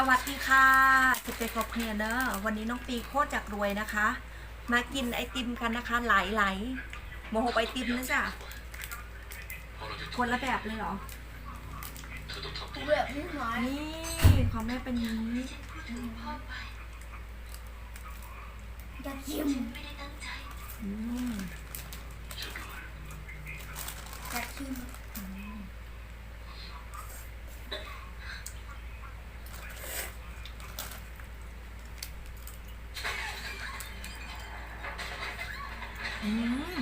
สวัสดีค่ะสิบเจ็ดกบเคลียร์เนอะวันนี้น้องปีโคตรจากรวยนะคะ มากินไอติมกันนะคะไหลไหลๆโมโหไอติมนะจ๊ะคนละแบบเลยเหรอแบบนี้หน่อยนี่ของแม่เป็นนี้จะชิมอืมจะชิม อืม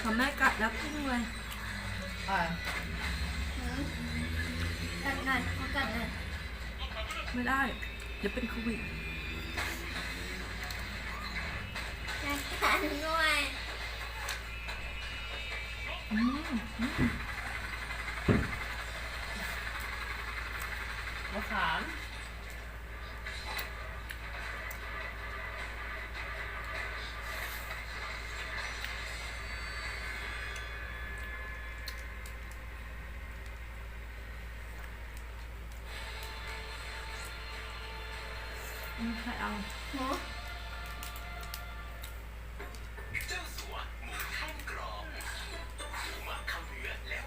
ของแม่กัดแล้วพุ่งเลยกัดหน่อยขอกัดหน่อยไม่ได้ เดี๋ยวเป็นโควิดจะกัดหน่อยอืมอืมมะขาม อืมใครเอาหมูเจ้าสัวหมูท่านกรอบหมูหมักข้าวเนื้อแล้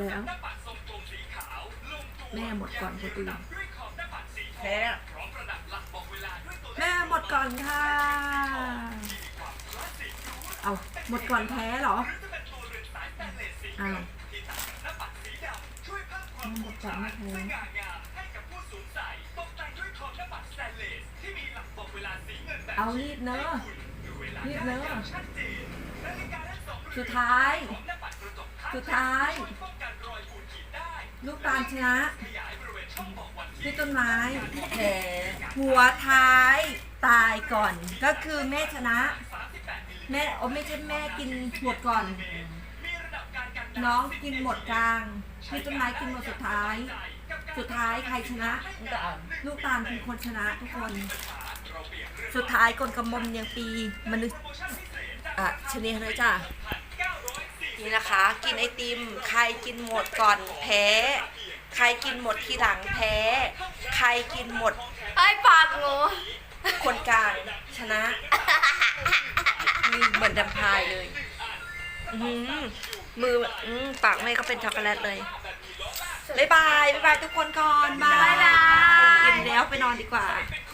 แล้วหมดแล้วหน้าปัดทรงกลมสีขาวลงตัวแม่หมดก่อนคนอื่นด้วยขอบหน้าปัดสีทองแพ้พร้อมประดับหลักบอกเวลาด้วยตัวเลขแม่หมดก่อนค่ะที่มีความคลาสสิกหรูหราเอาหมดก่อนแพ้เหรอหรือจะเป็นตัวเรือนสายสแตนเลสสีอ้าเงิวนที่ตัดกับหน้าปัดสีดำช่วยเพิ่มความหมดก่อนไม่แพ้สง่างามให้กับผู้สวมใส่ตกแต่งด้วยขอบหน้าปัดสแตนเลสที่มีหลักบอกเวลาสีเงินแบบเอารีบเนอะให้คุณดูเวลารีบได้เนอะอย่างชัดเจนนาฬิกาทั้งสองเรือนสุดท้ายของหน้าปัดกระจกข้างสุดท้าย ลูกตาลชนะที่ต้นไม้แพ้หัวท้ายตายก่อน ก็คือแม่ชนะ แม่โอ้ไม่ใช่แม่กินหมดก่อน น้องกินหมดกลางพี่ต้นไม้กินหมดสุดท้าย สุดท้ายใครชนะ ลูกตาลลูกตาลเป็นคนชนะทุกคน สุดท้ายกลกำมลยังปีมนุษย์อะชนีเลยจ้ะ นี่นะคะ กินไอติม ใครกินหมดก่อนแพ้ ใครกินหมดทีหลังแพ้ ใครกินหมดไอ้ปากหมูคนกลางชนะนี่เหมือนดำพายเลยอื้อหือมืออื้อปากแม่ก็เป็นช็อกโกแลตเลยบ๊ายบายบ๊ายบายทุกคนก่อนบายบ๊ายบายกินแล้วไปนอนดีกว่าเป็น